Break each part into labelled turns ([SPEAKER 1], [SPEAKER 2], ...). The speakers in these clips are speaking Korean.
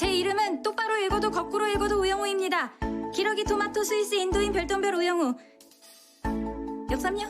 [SPEAKER 1] 제 이름은 똑바로 읽어도 거꾸로 읽어도 우영우입니다. 기러기 토마토 스위스 인도인 별똥별 우영우. 역삼요?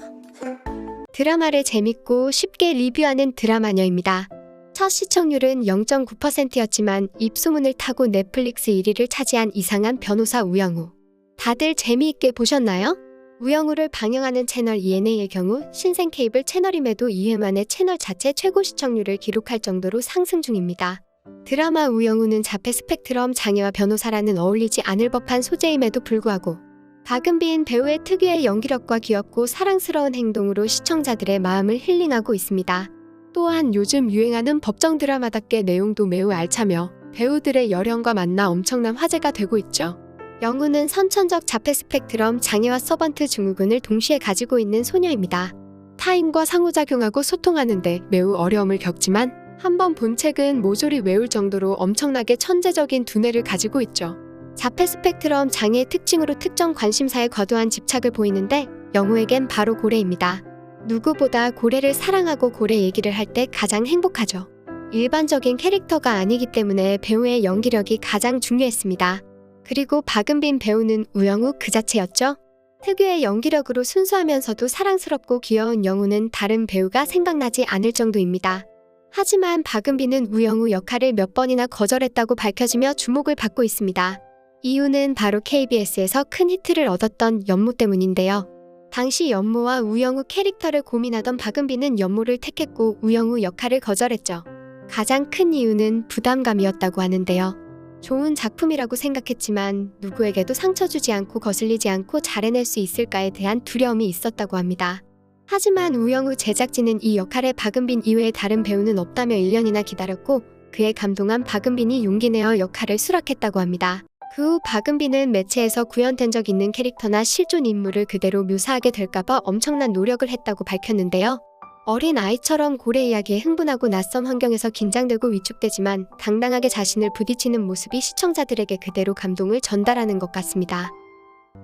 [SPEAKER 2] 드라마를 재밌고 쉽게 리뷰하는 드라마녀입니다. 첫 시청률은 0.9%였지만 입소문을 타고 넷플릭스 1위를 차지한 이상한 변호사 우영우. 다들 재미있게 보셨나요? 우영우를 방영하는 채널 ENA의 경우 신생 케이블 채널임에도 2회 만에 채널 자체 최고 시청률을 기록할 정도로 상승 중입니다. 드라마 우영우는 자폐 스펙트럼 장애와 변호사라는 어울리지 않을 법한 소재임에도 불구하고 박은빈 배우의 특유의 연기력과 귀엽고 사랑스러운 행동으로 시청자들의 마음을 힐링하고 있습니다. 또한 요즘 유행하는 법정 드라마답게 내용도 매우 알차며 배우들의 열연과 만나 엄청난 화제가 되고 있죠. 영우는 선천적 자폐 스펙트럼 장애와 서번트 증후군을 동시에 가지고 있는 소녀입니다. 타인과 상호작용하고 소통하는데 매우 어려움을 겪지만 한 번 본 책은 모조리 외울 정도로 엄청나게 천재적인 두뇌를 가지고 있죠. 자폐 스펙트럼 장애의 특징으로 특정 관심사에 과도한 집착을 보이는데 영우에겐 바로 고래입니다. 누구보다 고래를 사랑하고 고래 얘기를 할 때 가장 행복하죠. 일반적인 캐릭터가 아니기 때문에 배우의 연기력이 가장 중요했습니다. 그리고 박은빈 배우는 우영우 그 자체였죠. 특유의 연기력으로 순수하면서도 사랑스럽고 귀여운 영우는 다른 배우가 생각나지 않을 정도입니다. 하지만 박은빈은 우영우 역할을 몇 번이나 거절했다고 밝혀지며 주목을 받고 있습니다. 이유는 바로 KBS에서 큰 히트를 얻었던 연모 때문인데요. 당시 연모와 우영우 캐릭터를 고민하던 박은빈은 연모를 택했고 우영우 역할을 거절했죠. 가장 큰 이유는 부담감이었다고 하는데요. 좋은 작품이라고 생각했지만 누구에게도 상처 주지 않고 거슬리지 않고 잘 해낼 수 있을까에 대한 두려움이 있었다고 합니다. 하지만 우영우 제작진은 이 역할에 박은빈 이외에 다른 배우는 없다며 1년이나 기다렸고 그에 감동한 박은빈이 용기 내어 역할을 수락했다고 합니다. 그 후 박은빈은 매체에서 구현된 적 있는 캐릭터나 실존 인물을 그대로 묘사하게 될까봐 엄청난 노력을 했다고 밝혔는데요. 어린 아이처럼 고래 이야기에 흥분하고 낯선 환경에서 긴장되고 위축되지만 당당하게 자신을 부딪히는 모습이 시청자들에게 그대로 감동을 전달하는 것 같습니다.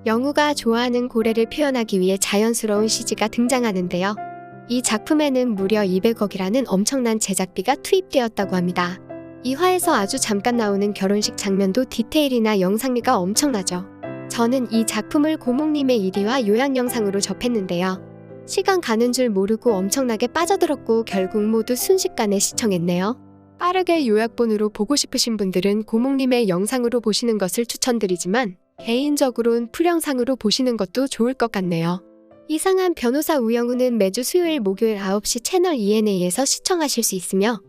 [SPEAKER 2] 영우가 좋아하는 고래를 표현하기 위해 자연스러운 CG가 등장하는데요. 이 작품에는 무려 200억이라는 엄청난 제작비가 투입되었다고 합니다. 이 화에서 아주 잠깐 나오는 결혼식 장면도 디테일이나 영상미가 엄청나죠. 저는 이 작품을 고목님의 1위와 요약 영상으로 접했는데요. 시간 가는 줄 모르고 엄청나게 빠져들었고 결국 모두 순식간에 시청했네요. 빠르게 요약본으로 보고 싶으신 분들은 고목님의 영상으로 보시는 것을 추천드리지만 개인적으로는 풀영상으로 보시는 것도 좋을 것 같네요. 이상한 변호사 우영우는 매주 수요일 목요일 9시 채널 ENA에서 시청하실 수 있으며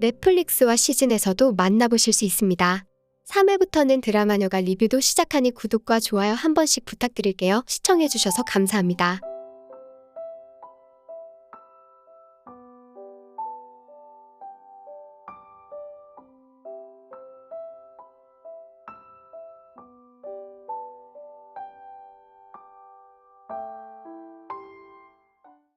[SPEAKER 2] 넷플릭스와 시즌에서도 만나보실 수 있습니다. 3회부터는 드라마녀가 리뷰도 시작하니 구독과 좋아요 한 번씩 부탁드릴게요. 시청해주셔서 감사합니다.